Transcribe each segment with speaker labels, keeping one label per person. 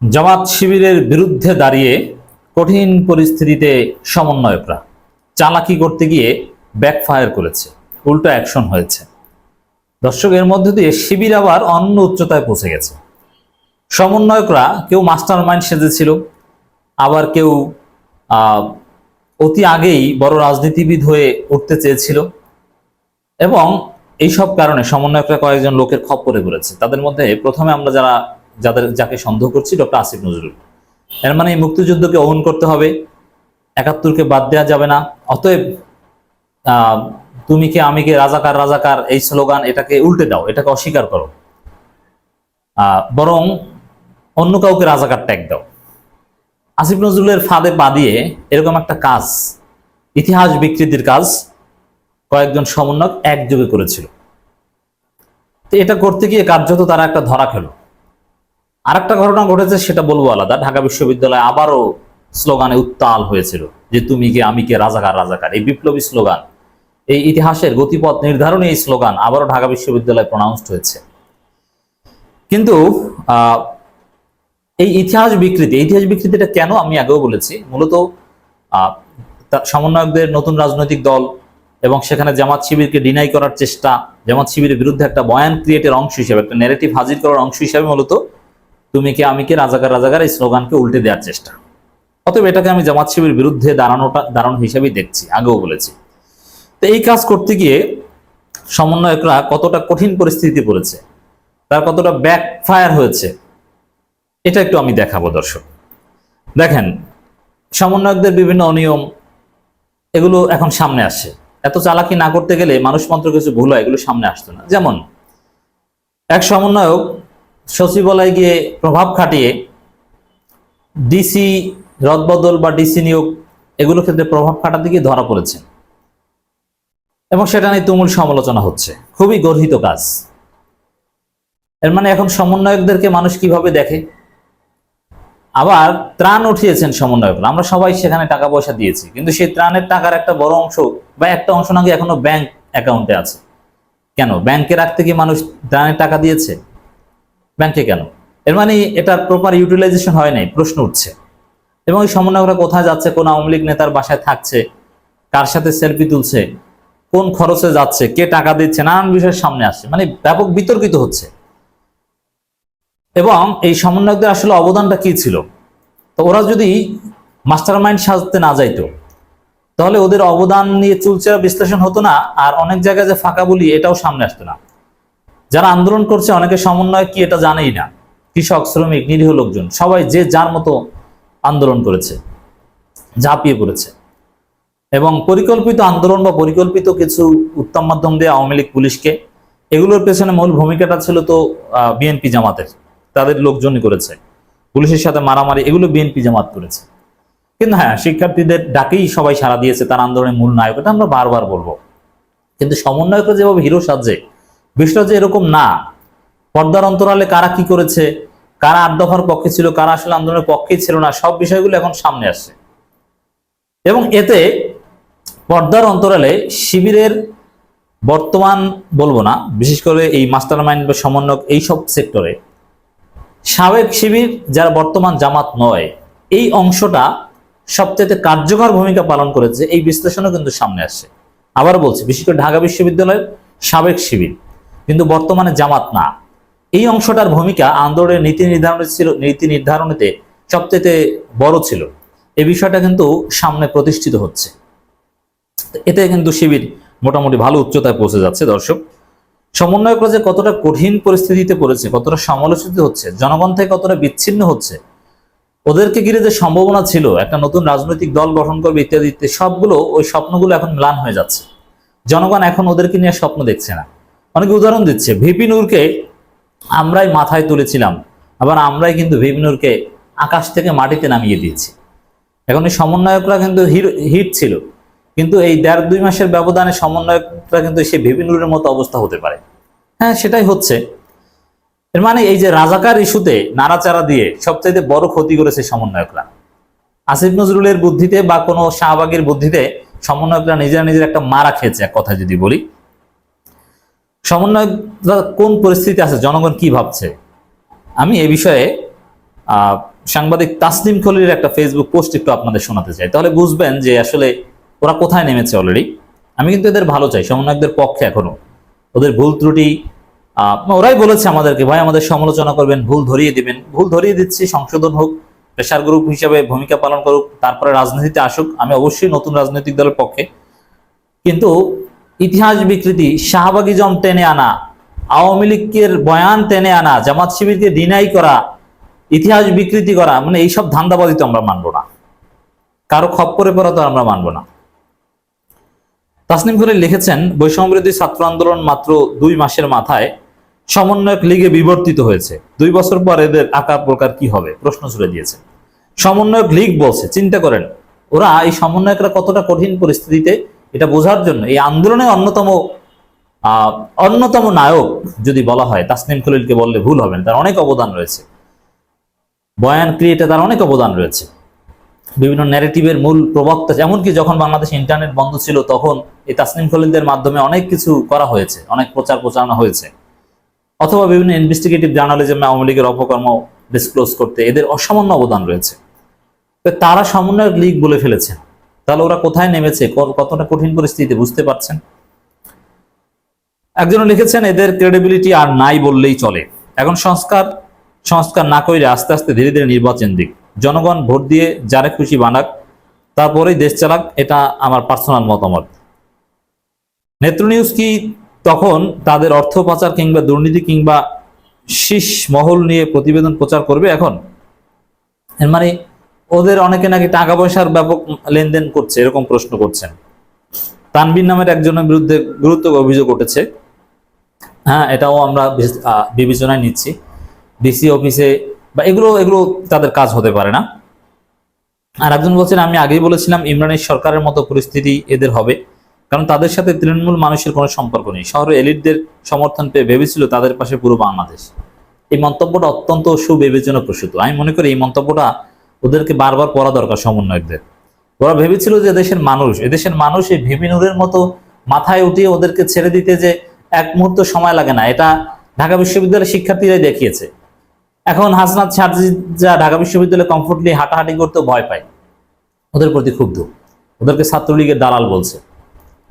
Speaker 1: জামাত শিবিরের বিরুদ্ধে দাঁড়িয়ে কঠিন পরিস্থিতিতে সমন্বয়করা চালাকি করতে গিয়ে ব্যাকফায়ার করেছে, উল্টো অ্যাকশন হয়েছে। দর্শক, এর মধ্যে দিয়ে শিবির আবার অন্য উচ্চতায় পৌঁছে গেছে। সমন্বয়করা কেউ মাস্টার মাইন্ড সেজেছিল, আবার কেউ অতি আগেই বড় রাজনীতিবিদ হয়ে উঠতে চেয়েছিল এবং এইসব কারণে সমন্বয়করা কয়েকজন লোকের খপ্পরে পড়েছে। তাদের মধ্যে প্রথমে আমরা যারা যাদের, যাকে সন্দেহ করছি, ডক্টর আসিফ নজরুল। এর মানে মুক্তিযুদ্ধকে অহন করতে হবে, একাত্তরকে বাদ দেওয়া যাবে না। অতএব তুমি কে, আমি কে, রাজাকার রাজাকার, এই স্লোগান এটাকে উল্টে দাও, এটাকে অস্বীকার করো। বরং অন্য কাউকে রাজাকার ট্যাগ দাও। আসিফ নজরুলের ফাঁদে পা দিয়ে এরকম একটা কাজ, ইতিহাস বিকৃতির কাজ কয়েকজন সমন্বয়ক একযোগে করেছিল। তো এটা করতে গিয়ে কার্যত তারা একটা ধরা খেলো। আর একটা ঘটনা ঘটেছে, সেটা বলব আলাদা। ঢাকা বিশ্ববিদ্যালয়ে আবারও স্লোগানে উত্তাল হয়েছিল যে, তুমি কে, আমি কে, রাজাকার রাজাকার। এই বিপ্লবী স্লোগান, এই ইতিহাসের গতিপথ নির্ধারণে এই স্লোগান আবারও ঢাকা বিশ্ববিদ্যালয়ে প্রনাউন্সড হয়েছে। কিন্তু এই ইতিহাস বিকৃতি ইতিহাস বিকৃতিটা কেন আমি আগেও বলেছি? মূলত সমন্বয়কদের নতুন রাজনৈতিক দল এবং সেখানে জামাত শিবিরকে ডিনাই করার চেষ্টা, জামাত শিবিরের বিরুদ্ধে একটা বয়ান ক্রিয়েটের অংশ হিসেবে, একটা নেগেটিভ হাজির করার অংশ হিসেবে মূলত তুমি কে, আমি কে, রাজাকার রাজাকার, এই স্লোগানকে উল্টে দেওয়ার চেষ্টা। অতএব এটাকে আমি জামাত শিবির বিরুদ্ধে দাঁড়ানোটা, দাঁড়ানো হিসেবেই দেখছি, আগেও বলেছি। তো এই কাজ করতে গিয়ে সমন্বয়করা কতটা কঠিন পরিস্থিতি পড়েছে, তার কতটা ব্যাকফায়ার হয়েছে, এটা একটু আমি দেখাবো, দর্শক। দেখেন, সমন্বয়কদের বিভিন্ন অনিয়ম, এগুলো এখন সামনে আসে। এত চালাকি না করতে গেলে মানুষ মন্ত্র কিছু ভুল হয়, এগুলো সামনে আসতো না। যেমন, এক সমন্বয়ক সচিবালয়ে গিয়ে প্রভাব খাটিয়ে ডিসি রদবদল বা ডিসি নিয়োগ এগুলো ক্ষেত্রে প্রভাব খাটাতে গিয়ে ধরা পড়েছেন এবং সেটা নিয়ে তুমুল সমালোচনা হচ্ছে। খুবই গর্হিত কাজ। এর মানে এখন সমন্বয়কদেরকে মানুষ কীভাবে দেখে? আবার ত্রাণ উঠিয়েছেন সমন্বয়করা। আমরা সবাই সেখানে টাকা পয়সা দিয়েছি। কিন্তু সেই ত্রাণের টাকার একটা বড় অংশ বা একটা অংশ নাকি এখনও ব্যাংক অ্যাকাউন্টে আছে। কেন? ব্যাংকে রাখতে কি মানুষ ত্রাণের টাকা দিয়েছে? ব্যাংকে কেন এর মানে এটার প্রপার ইউটিলাইজেশন হয় নাই, প্রশ্ন উঠছে। এবং এই সমন্বয়করা কোথায় যাচ্ছে, কোন আওয়ামী লীগ নেতার বাসায় থাকছে, কার সাথে সেলফি তুলছে, কোন খরচে যাচ্ছে, কে টাকা দিচ্ছে, নানান বিষয়ের সামনে আসছে। মানে ব্যাপক বিতর্কিত হচ্ছে। এবং এই সমন্বয়কদের আসলে অবদানটা কি ছিল? তো ওরা যদি মাস্টার মাইন্ড সাজতে না যাইতো, তাহলে ওদের অবদান নিয়ে চুলচেরা বিশ্লেষণ হতো না, আর অনেক জায়গায় যে ফাঁকা বলি এটাও সামনে আসতো না। যারা আন্দোলন করছে, অনেকে সমন্বয় কি এটা জানেই না। কৃষক, শ্রমিক, নিরীহ লোকজন, সবাই যে যার মতো আন্দোলন করেছে, ঝাঁপিয়ে পড়েছে। এবং পরিকল্পিত আন্দোলন বা পরিকল্পিত কিছু উত্তম মাধ্যম দিয়ে আওয়ামী লীগ পুলিশকে, এগুলোর পেছনে মূল ভূমিকাটা ছিল তো বিএনপি জামাতের। তাদের লোকজনই করেছে। পুলিশের সাথে মারামারি, এগুলো বিএনপি জামাত করেছে। কিন্তু হ্যাঁ শিক্ষার্থীদের ডাকেই সবাই সাড়া দিয়েছে, তার আন্দোলনের মূল নায়ক। এটা আমরা বারবার বলব। কিন্তু সমন্বয়করা যেভাবে হিরো সাজে বিষয়টা যে এরকম না। পর্দার অন্তরালে কারা কি করেছে, কারা আট দফার পক্ষে ছিল, কারা আসলে আন্দোলনের পক্ষে ছিল না, সব বিষয়গুলো এখন সামনে আসছে। এবং এতে পর্দার অন্তরালে শিবিরের বর্তমান বলব না, বিশেষ করে এই মাস্টার মাইন্ড বা সমন্বয়ক এইসব সেক্টরে সাবেক শিবির যারা বর্তমান জামাত নয়, এই অংশটা সবচেয়ে কার্যকর ভূমিকা পালন করেছে, এই বিশ্লেষণও কিন্তু সামনে আসছে। আবার বলছি, বিশেষ করে ঢাকা বিশ্ববিদ্যালয়ের সাবেক শিবির। কিন্তু বর্তমানে জামাত না। এই অংশটার ভূমিকা আন্দোলনের নীতি নির্ধারণে ছিল নীতি নির্ধারণীতে সবচেয়ে বড় ছিল। এই বিষয়টা কিন্তু সামনে প্রতিষ্ঠিত হচ্ছে। এতে কিন্তু শিবির মোটামুটি ভালো উচ্চতায় পৌঁছে যাচ্ছে, দর্শক। সমন্বয়করা যে কতটা কঠিন পরিস্থিতিতে পড়েছে, কতটা সমালোচিত হচ্ছে, জনগণ থেকে কতটা বিচ্ছিন্ন হচ্ছে, ওদেরকে ঘিরে যে সম্ভাবনা ছিল, একটা নতুন রাজনৈতিক দল গঠন করবে ইত্যাদি, সবগুলো ওই স্বপ্নগুলো এখন ম্লান হয়ে যাচ্ছে। জনগণ এখন ওদেরকে নিয়ে স্বপ্ন দেখছে না। অনেকে উদাহরণ দিচ্ছে, ভিপি নূরকে আমরাই মাথায় তুলেছিলাম, আবার আমরাই কিন্তু ভিপি নূরকে আকাশ থেকে মাটিতে নামিয়ে দিয়েছি। এখন এই সমন্বয়করা কিন্তু হিট ছিল, কিন্তু এই দেড় দুই মাসের ব্যবধানে সমন্বয়করা কিন্তু সেই ভিপিনুরের মতো অবস্থা হতে পারে। হ্যাঁ সেটাই হচ্ছে। এর মানে এই যে রাজাকার ইস্যুতে নাড়াচাড়া দিয়ে সবচাইতে বড় ক্ষতি করেছে সমন্বয়করা। আসিফ নজরুলের বুদ্ধিতে বা কোনো শাহবাগের বুদ্ধিতে সমন্বয়করা নিজেরা নিজের একটা মারা খেয়েছে, এক কথা যদি বলি। সমন্বয়করা কোন পরিস্থিতি আছে? জনগণ কি ভাবছে? আমি এ বিষয়ে সাংবাদিক তাসলিম খলির একটা ফেসবুক পোস্ট একটু আপনাদের শোনাতে চাই। তাহলে বুঝবেন যে আসলে ওরা কোথায় নেমেছে অলরেডি আমি কিন্তু এদের ভালো চাই, সমন্বয়কদের পক্ষে এখনও। ওদের ভুল ত্রুটি ওরাই বলেছে আমাদেরকে, ভাই, আমাদের সমালোচনা করবেন, ভুল ধরিয়ে দিবেন। ভুল ধরিয়ে দিচ্ছি, সংশোধন হোক প্রেশার গ্রুপ হিসেবে ভূমিকা পালন করুক, তারপরে রাজনীতিতে আসুক। আমি অবশ্যই নতুন রাজনৈতিক দলের পক্ষে। কিন্তু ইতিহাস বিকৃতি শাহবাগিজম টেনে আনা, আওয়ামী লীগের বয়ান টেনে আনা, জামাত শিবিরকে ডিনাই করা, ইতিহাস বিকৃতি করা মানে এইসব ধান্দাবাজি তো আমরা মানবো না। কারও খপ্পরে পড়া তো আমরা মানবো না। তাসনিম খলিল লিখেছেন, বৈষম্যবিরোধী ছাত্র আন্দোলন মাত্র দুই মাসের মাথায় সমন্বয়ক লীগে বিবর্তিত হয়েছে। দুই বছর পর এদের আকার প্রকার কি হবে? প্রশ্ন ছুড়ে দিয়েছে সমন্বয়ক লীগ বলছে, চিন্তা করেন, ওরা এই সমন্বয়করা কতটা কঠিন পরিস্থিতিতে এটা বোঝার জন্য এই আন্দোলনে অন্যতম অন্যতম নায়ক যদি বলা হয়, তাসনিম খলিলকে বললে ভুল হবে না, তার অনেক অবদান রয়েছে। বয়ান ক্রিয়েটে তার অনেক অবদান রয়েছে। বিভিন্ন ন্যারেটিভের মূল প্রবক্তা, এমনকি যখন বাংলাদেশ ইন্টারনেট বন্ধ ছিল, তখন এই তাসনিম খলিলদের মাধ্যমে অনেক কিছু করা হয়েছে, অনেক প্রচার প্রচারণা হয়েছে। অথবা বিভিন্ন ইনভেস্টিগেটিভ জার্নালিজমে আওয়ামী লীগের অপকর্ম ডিসক্লোজ করতে এদের অসামান্য অবদান রয়েছে। তারা সমন্বয়ক লীগ বলে ফেলেছে তাহলে ওরা কোথায় নেমেছে? কতটা কঠিন পরিস্থিতিতে বুঝতে পারছেন? একজন লিখেছেন, এদের ক্রেডিবিলিটি আর নাই বললেই চলে। এখন সংস্কার সংস্কার না করে আস্তে আস্তে ধীরে ধীরে নির্বাচন দিক। জনগণ ভোট দিয়ে যারে খুশি বানাক, তারপরেই দেশ চালাক, এটা আমার পার্সোনাল মতামত। নেত্র নিউজ কি তখন তাদের অর্থ পাচার কিংবা দুর্নীতি কিংবা শীষ মহল নিয়ে প্রতিবেদন প্রচার করবে এখন? মানে ওদের অনেকে নাকি টাকা পয়সার ব্যাপক লেনদেন করছে, এরকম প্রশ্ন করছেন। তানবির নামের একজনের বিরুদ্ধে গুরুত্ব অভিযোগ উঠেছে। হ্যাঁ এটাও আমরা বিবেচনায় নিচ্ছি। ডিসি অফিসে বা এগুলো এগুলো তাদের কাজ হতে পারে না। আর একজন বলছেন, আমি আগেই বলেছিলাম ইমরানের সরকারের মতো পরিস্থিতি এদের হবে। কারণ তাদের সাথে তৃণমূল মানুষের কোনো সম্পর্ক নেই। শহরে এলিটদের সমর্থন পেয়ে ভেবেছিল তাদের পাশে পুরো বাংলাদেশ। এই মন্তব্যটা অত্যন্ত সুবিবেচনা প্রসূত আমি মনে করি এই মন্তব্যটা ওদেরকে বারবার পড়া দরকার সমন্বয়কদের। ওরা ভেবেছিল যে দেশের মানুষ, এদেশের মানুষ এই ভিপিনুরের মতো মাথায় উঠিয়ে ওদেরকে ছেড়ে দিতে যে এক মুহূর্ত সময় লাগে না। এটা ঢাকা বিশ্ববিদ্যালয়ের শিক্ষার্থীরাই দেখিয়েছে। এখন হাসনাত যা ঢাকা বিশ্ববিদ্যালয়ে কমফোর্টলি হাঁটাহাঁটি করতে ভয় পায়। ওদের প্রতি ক্ষুব্ধ। ওদেরকে ছাত্রলীগের দালাল বলছে।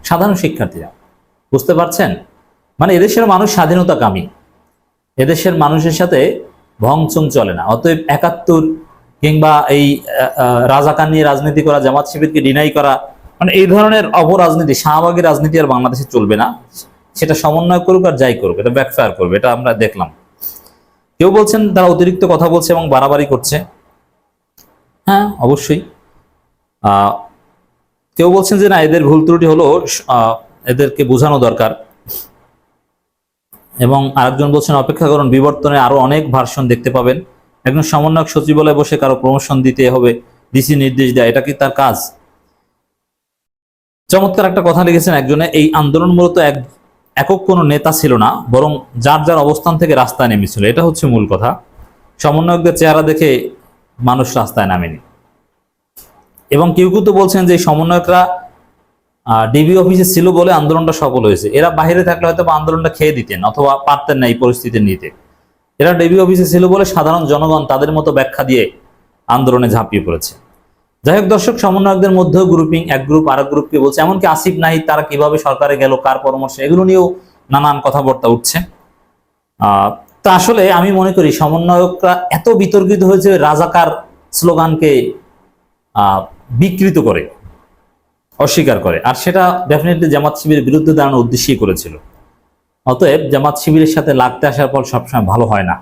Speaker 1: সাধারণ শিক্ষার্থীরা, বুঝতে পারছেন? মানে এদেশের মানুষ স্বাধীনতাকামী। এদেশের মানুষের সাথে ভংচং চলে না। অতএব একাত্তর কিংবা এই রাজাকার নিয়ে রাজনীতি করা, জামাত শিবিরকে ডিনাই করা মানে এই ধরনের অপরাজনীতি শাহবাগী রাজনীতি আর বাংলাদেশে চলবে না। সেটা সমন্বয় করুক আর যাই করুক, এটা ব্যাকফায়ার করবে, এটা আমরা দেখলাম। কেউ বলছেন তারা অতিরিক্ত কথা বলছে এবং বাড়াবাড়ি করছে। হ্যাঁ অবশ্যই। কেউ বলছেন যে না, এদের ভুল ত্রুটি হলো এদেরকে বোঝানো দরকার। এবং আরেকজন বলছেন, অপেক্ষা করুন, বিবর্তনে আরও অনেক ভার্সন দেখতে পাবেন। একজন সমন্বয়ক সচিবালয়ে বসে কারও প্রমোশন দিতে হবে ডিসি নির্দেশ দেয়, এটা কি তার কাজ? চমৎকার একটা কথা লিখেছেন একজনে, এই আন্দোলন মূলত এক, একক কোনো নেতা ছিল না, বরং যার যার অবস্থান থেকে রাস্তায় নেমেছিল, এটা হচ্ছে মূল কথা। সমন্বয়কদের চেহারা দেখে মানুষ রাস্তায় নামেনি। এবং কেউ কেউ তো বলছেন যে সমন্বয়করা ডিবি অফিসে ছিল বলে আন্দোলনটা সফল হয়েছে। এরা বাইরে থাকলে হয়তো আন্দোলনটা খেয়ে দিতেন, অথবা পারতেন না এই পরিস্থিতি নিতে। এরা ডিবি অফিসে ছিল বলে সাধারণ জনগণ তাদের মতো ব্যাখ্যা দিয়ে আন্দোলনে ঝাঁপিয়ে পড়েছে। যাই হোক দর্শক, সমন্বয়কদের মধ্যেও গ্রুপিং এক গ্রুপ আর এক গ্রুপকে বলছে, এমনকি আসিফ নাহিদ তারা কীভাবে সরকারে গেল, কার পরামর্শে, এগুলো নিয়েও নানান কথাবার্তা উঠছে। তা আসলে আমি মনে করি সমন্বয়করা এত বিতর্কিত হয়েছে রাজাকার স্লোগানকে বিকৃত করে, অস্বীকার করে। আর সেটা ডেফিনেটলি জামাত শিবিরের বিরুদ্ধে দাঁড়ানোর উদ্দেশ্যেই করেছিল। অতএব জামাত শিবিরের সাথে লাগতে আসার পর সবসময় ভালো হয় না।